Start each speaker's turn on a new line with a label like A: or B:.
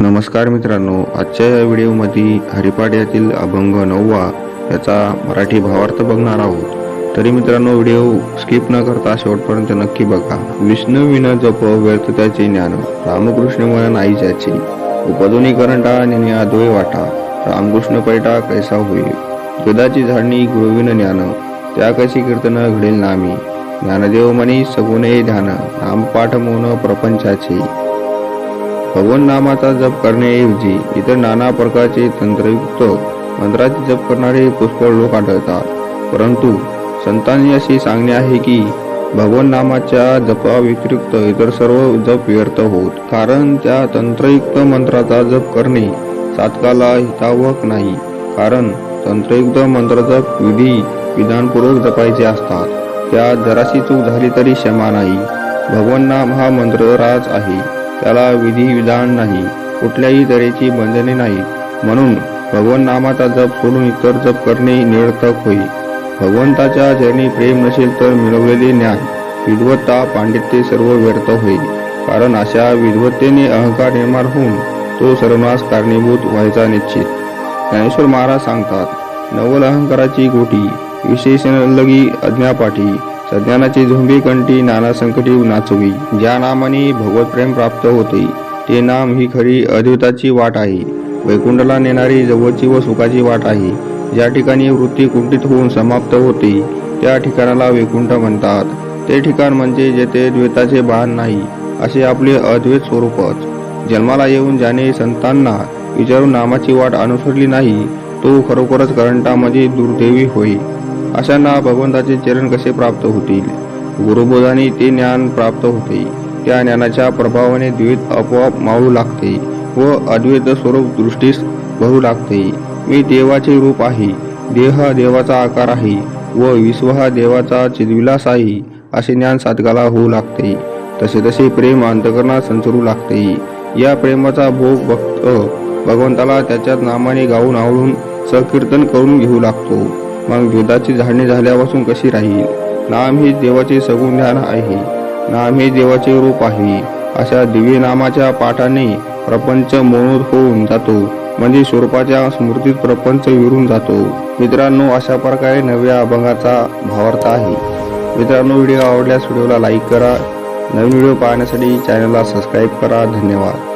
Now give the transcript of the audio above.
A: नमस्कार मित्रांनो आजच्या या व्हिडिओमध्ये हरिपाठ यातील अभंग नववा याचा मराठी भावार्थ बघणार आहोत. तरी मित्रांनो व्हिडिओ स्किप न करता शेवटपर्यंत नक्की बघा. विष्णू विन जप व्यर्थ त्याचे ज्ञान रामकृष्ण मन नाही ज्याचे. उपदोनी करंटा आणि अद्वय वाटा रामकृष्ण पैटा कैसा होईल? दुधाची झाडणी गुरुविन ज्ञान त्या कशी कीर्तन घडेल नामी? ज्ञानदेव मनी सगुणे ध्यान नामपाठ मोन प्रपंचाचे. भगवान नामाचा जप करण्याऐवजी इतर नाना प्रकारचे तंत्रयुक्त मंत्राचे जप करणारे पुष्कळ लोक आढळतात. परंतु संतांनी असे सांगणे आहे की भगवन नामाच्या जपाव्यतिरिक्त इतर सर्व जप व्यर्थ होत कारण त्या तंत्रयुक्त मंत्राचा जप करणे साधकाला हितावक नाही कारण तंत्रयुक्त मंत्रजप विधी विधानपूर्वक जपायचे असतात. त्यात जराशी चूक झाली तरी क्षमा नाही. भगवन नाम हा मंत्रराज आहे. त्याला विधी विधान नाही कुठल्याही तऱ्हेची बंधने नाही. म्हणून भगवन नामाचा जप सोडून इतर जप करणे निरर्थक होईल भगवंताच्या चरणी प्रेम नसेल तर मिळवलेले ज्ञान विद्वत्ता पांडित्य सर्व व्यर्थ होईल कारण अशा विद्वत्तेने अहंकार निर्माण होऊन तो सर्वनाश कारणीभूत व्हायचा निश्चित. ज्ञानेश्वर महाराज सांगतात नवल अहंकाराची गोटी विशेषण लगी अज्ञापाठी सज्ञानाची झुंबी कंटी नाना संकटी नाचवी. ज्या नामाने भगवत प्रेम प्राप्त होते ते नाम ही खरी अद्वैताची वाट आहे. वैकुंठला नेणारी जवळची व सुखाची वाट आहे. ज्या ठिकाणी वृत्ती कुंठित होऊन समाप्त होते त्या ठिकाणाला वैकुंठ म्हणतात. ते ठिकाण म्हणजे जेथे द्वैताचे भान नाही असे आपले अद्वैत स्वरूपच. जन्माला येऊन ज्याने संतांना विचारून नामाची वाट अनुसरली नाही तो खरोखरच करंटामध्ये दुर्दैवी होई अशांना भगवंताचे चरण कसे प्राप्त होतील? गुरुबोधाने ते ज्ञान प्राप्त होते. त्या ज्ञानाच्या प्रभावाने द्वैत आपोआप मावळू लागते व अद्वैत स्वरूप दृष्टीस भरू लागते. मी देवाचे रूप आहे. देह हा देवाचा आकार आहे व विश्व हा देवाचा चिदविलास आहे असे ज्ञान साधकाला होऊ लागते. तसे तसे प्रेम अंतकरणात संचरू लागते. या प्रेमाचा भोग भक्त भगवंताला त्याच्याच नामाने गाऊन आवडून सकीर्तन करून घेऊ लागतो. मग दुधाची झाडणी झाल्यापासून कशी राहील? नाम ही देवाचे सगुण ज्ञान आहे. नाम हे देवाचे रूप आहे. अशा दिव्य नामाच्या पाठाने प्रपंच मोनोद होऊन जातो. म्हणजे स्वरूपाच्या स्मृतीत प्रपंच विरून जातो. मित्रांनो अशा प्रकारे नव्या अभंगाचा भावार्थ आहे. मित्रांनो व्हिडिओ आवडल्यास व्हिडिओला लाईक करा. नवीन व्हिडिओ पाहण्यासाठी चॅनलला सबस्क्राईब करा. धन्यवाद.